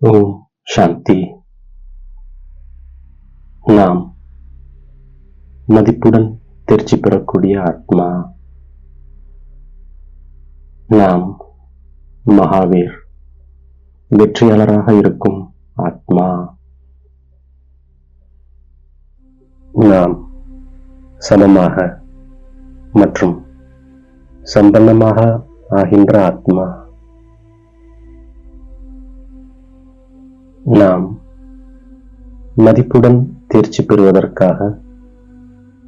ஓம் சாந்தி நாம் மதிப்புடன் தேர்ச்சி பெறக்கூடிய ஆத்மா நாம் மகாவீர் வெற்றியாளராக இருக்கும் ஆத்மா நாம் சமமாக மற்றும் சம்பன்னமாக ஆகின்ற ஆத்மா நாம் மதிப்புடன் தேர்ச்சி பெறுவதற்காக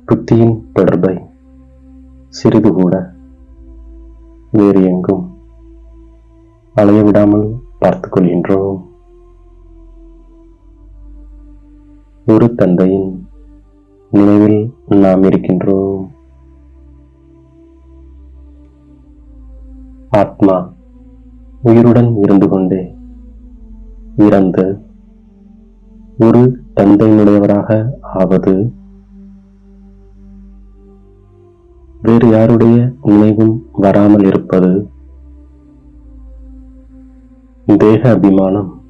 புத்தியின் தொடர்பை சிறிது கூட வேறு எங்கும் அலைய விடாமல் பார்த்து கொள்கின்றோம். ஒரு தந்தையின் நினைவில் நாம் இருக்கின்றோம். ஆத்மா உயிருடன் இருந்து கொண்டே இறந்து ஒரு தந்தையினுடையவராக ஆவது. வேறு யாருடைய நினைவும் வராமல் இருப்பது? தேக அபிமானம்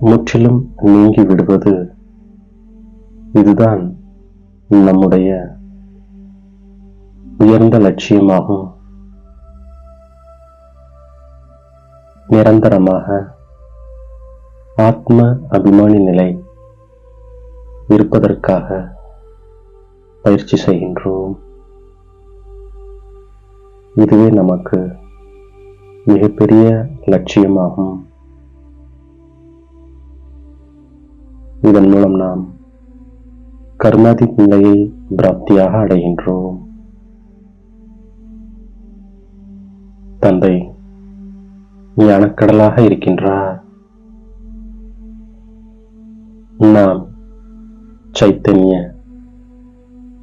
முற்றிலும் நீங்கி விடுவது. இதுதான் நம்முடைய உயர்ந்த லட்சியமாகும். நிரந்தரமாக ஆத்ம அபிமானி நிலை இருப்பதற்காக பயிற்சி செய்கின்றோம். இதுவே நமக்கு மிகப்பெரிய லட்சியமாகும். இதன் மூலம் நாம் கர்மாதி நிலையை பிராப்தியாக அடைகின்றோம். தந்தை ஞானக்கடலாக இருக்கின்றார். நாம் சைத்தன்ய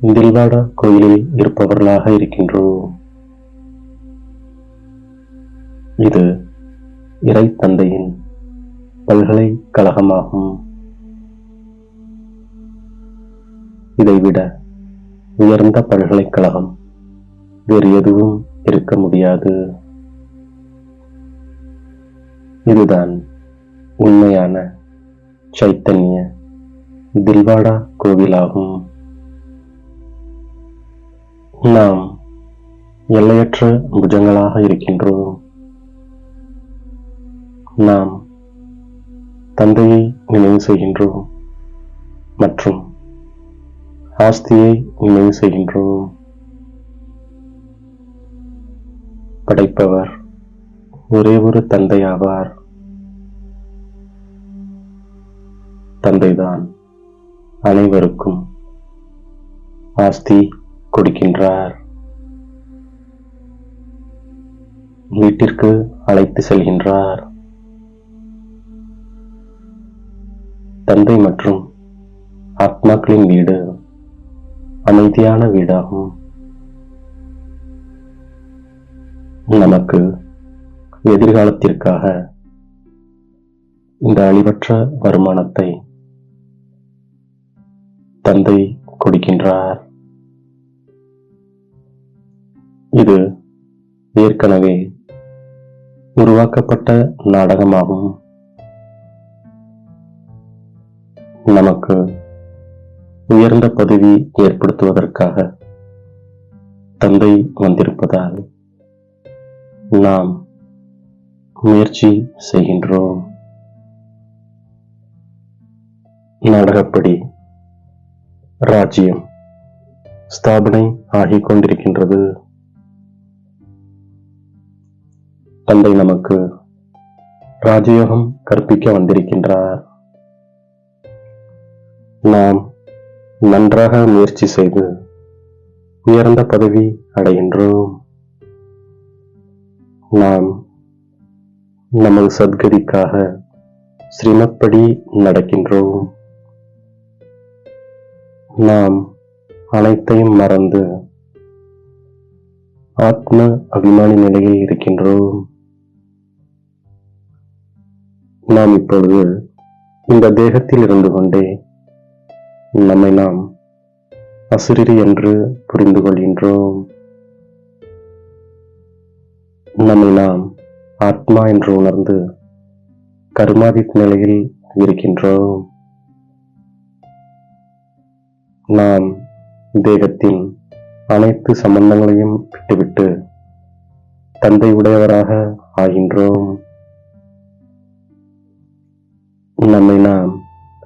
தில்வாடா கோயிலில் இருப்பவர்களாக இருக்கின்றோம். இது இறை தந்தையின் பல்கலைக்கழகமாகும் இதைவிட உயர்ந்த பல்கலைக்கழகம் வேறு எதுவும் இருக்க முடியாது. இதுதான் உண்மையான சைத்தன்ய தில்வாடா கோவிலாகும். நாம் எல்லையற்ற புஜங்களாக இருக்கின்றோம். நாம் தந்தையை நினைவு செய்கின்றோம் மற்றும் ஆஸ்தியை நினைவு செய்கின்றோம். படைப்பவர் ஒரே ஒரு தந்தை ஆவார் தந்தைதான் அனைவருக்கும் ஆஸ்தி கொடுக்கின்றார். வீட்டிற்கு அழைத்து செல்கின்றார். தந்தை மற்றும் ஆத்மாக்களின் வீடு அமைதியான வீடாகும். நமக்கு எதிர்காலத்திற்காக இந்த அழிவற்ற வருமானத்தை தந்தை கொடுக்கின்றார். இது ஏற்கனவே உருவாக்கப்பட்ட நாடகமாகும். நமக்கு உயர்ந்த பதவி ஏற்படுத்துவதற்காக தந்தை வந்திருப்பதால் நாம் முயற்சி செய்கின்றோம். நாடகப்படி ராஜ்யம் ஸ்தாபனை ஆகிக் கொண்டிருக்கின்றது தந்தை நமக்கு ராஜயோகம் கற்பிக்க வந்திருக்கின்றார். நாம் நன்றாக முயற்சி செய்து உயர்ந்த பதவி அடைகின்றோம். நாம் நமது சத்கதிக்காக ஸ்ரீமத்படி நடக்கின்றோம். நாம் அனைத்தையும் மறந்து ஆத்ம அபிமானி நிலையில் இருக்கின்றோம். நாம் இப்பொழுது இந்த தேகத்தில் இருந்து கொண்டே நம்மை நாம் அசுரிரி என்று புரிந்து கொள்கின்றோம். நம்மை நாம் ஆத்மா என்று உணர்ந்து கருமாதித் நிலையில் இருக்கின்றோம். நாம் தேகத்தின் அனைத்து சம்பந்தங்களையும் விட்டுவிட்டு தந்தை உடையவராக ஆகின்றோம். நம்மை நாம்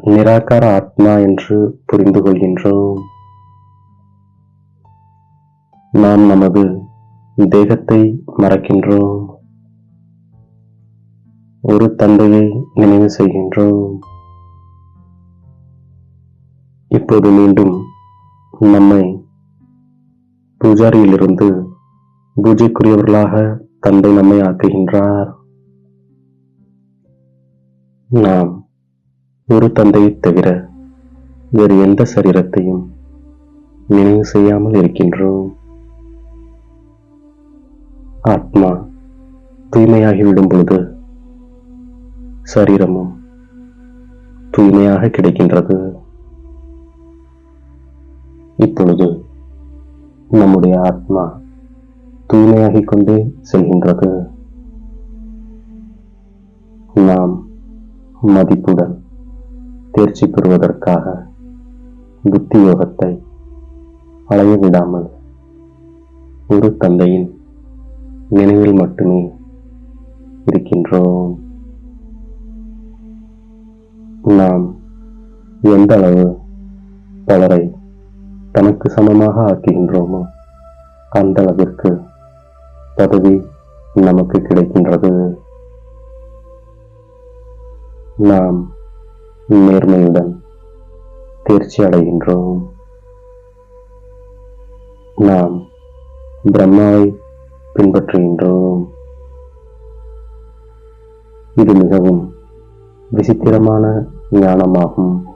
நிராகார ஆத்மா என்று புரிந்து கொள்கின்றோம். நாம் நமது தேகத்தை மறக்கின்றோம். ஒரு தந்தையை நினைவு செய்கின்றோம். இப்போது மீண்டும் நம்மை பூஜாரியிலிருந்து பூஜைக்குரியவர்களாக தந்தை நம்மை ஆக்குகின்றார். நாம் ஒரு தந்தையைத் தவிர வேறு எந்த சரீரத்தையும் நினைவு செய்யாமல் இருக்கின்றோம். ஆத்மா தூய்மையாகிவிடும் பொழுது சரீரமும் தூய்மையாக கிடைக்கின்றது. இப்பொழுது நம்முடைய ஆத்மா தூய்மையாகிக் கொண்டே செல்கின்றது. நாம் மதிப்புடன் தேர்ச்சி பெறுவதற்காக புத்தி யோகத்தை அலைய விடாமல் ஒரு தந்தையின் நினைவில் மட்டுமே இருக்கின்றோம். நாம் எந்த அளவு பலரை தனக்கு சமமாக ஆக்குகின்றோமோ? அந்த அளவிற்கு பதவி நமக்கு கிடைக்கின்றது. நாம் நேர்மையுடன் தேர்ச்சி அடைகின்றோம். நாம் பிரம்மாவை பின்பற்றுகின்றோம். இது மிகவும் விசித்திரமான ஞானமாகும்.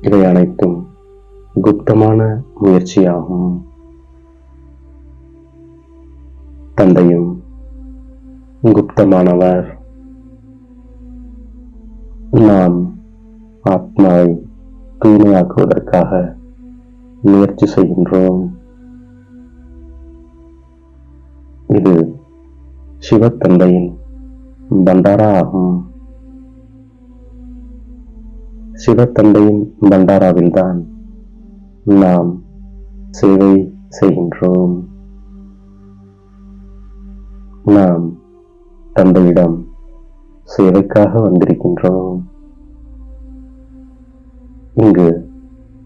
இவை அனைத்தும் குப்தமான முயற்சியாகும். தந்தையும் குப்தமானவர். நாம் ஆத்மாவை தூய்மையாக்குவதற்காக முயற்சி செய்கின்றோம். இது சிவத்தந்தையின் பண்டாரா ஆகும். சிவத்தந்தையின் பண்டாராவில்தான் நாம் சேவை செய்கின்றோம். நாம் தந்தையிடம் சேவைக்காக வந்திருக்கின்றோம். இங்கு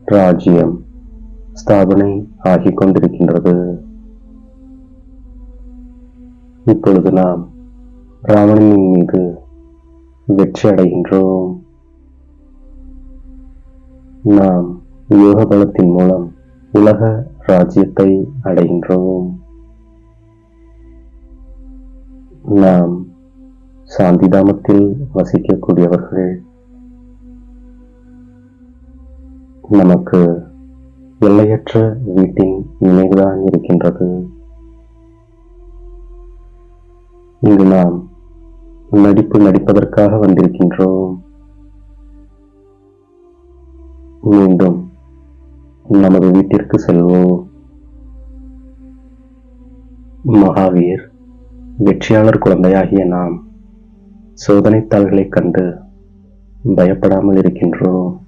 ராஜ்யம் ஸ்தாபனை ஆகிக் கொண்டிருக்கின்றது. இப்பொழுது நாம் ராவணனின் மீது வெற்றி அடைகின்றோம். நாம் யோக பலத்தின் மூலம் உலக ராஜ்யத்தை அடைகின்றோம். நாம் சாந்திதாமத்தில் வசிக்கக்கூடியவர்கள். நமக்கு எல்லையற்ற வீட்டின் நினைவுதான் இருக்கின்றது. இங்கு நாம் நடிப்பு நடிப்பதற்காக வந்திருக்கின்றோம். மீண்டும் நமது வீட்டிற்கு செல்வோம். மகாவீர் வெற்றியாளர் குழந்தையாகிய நாம் சோதனைத்தாள்களை கண்டு பயப்படாமல் இருக்கின்றோம்.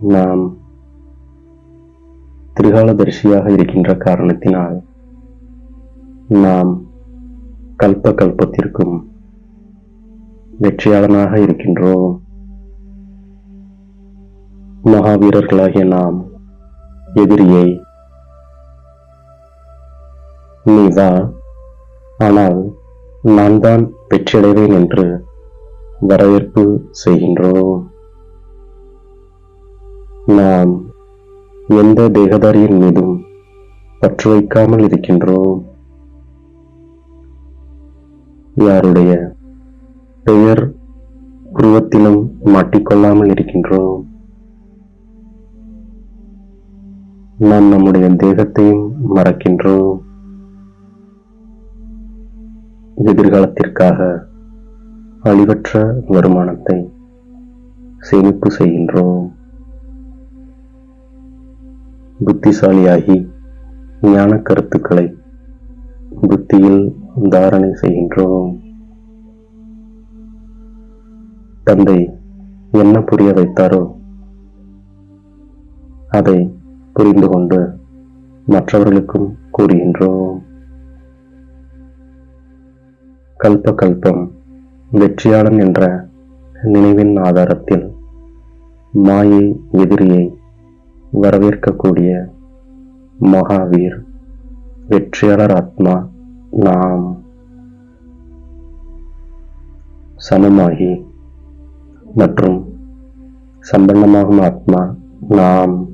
நாம் திரிகாலதரிசியாக இருக்கின்ற காரணத்தினால் நாம் கல்ப கல்பத்திற்கும் வெற்றியாளனாக இருக்கின்றோம். மகாவீரர்களாகிய நாம் எதிரியை. நீதான் ஆனால் நான் தான் வெற்றியடைவேன் என்று வரவேற்பு செய்கின்றோம். நாம் எந்த தேகதாரியின் மீதும் பற்று வைக்காமல் இருக்கின்றோம். யாருடைய பெயர் உருவத்திலும் மாட்டிக்கொள்ளாமல் இருக்கின்றோம். நாம் நம்முடைய தேகத்தையும் மறக்கின்றோம். எதிர்காலத்திற்காக அழிவற்ற வருமானத்தை சேமிப்பு செய்கின்றோம். புத்திசாலியாகி ஞான கருத்துக்களை புத்தியில் தாரணை செய்கின்றோம். தந்தை என்ன புரிய வைத்தாரோ அதை புரிந்து கொண்டு மற்றவர்களுக்கும் கூறுகின்றோம். கல்ப கல்பம் வெற்றியாளன் என்ற நினைவின் ஆதாரத்தில் மாயை எதிரியை வரவேற்கக்கூடிய மகாவீர் வெற்றியாளர் ஆத்மா நாம். சமமாகி மற்றும் சம்பந்தமாகும் ஆத்மா நாம்.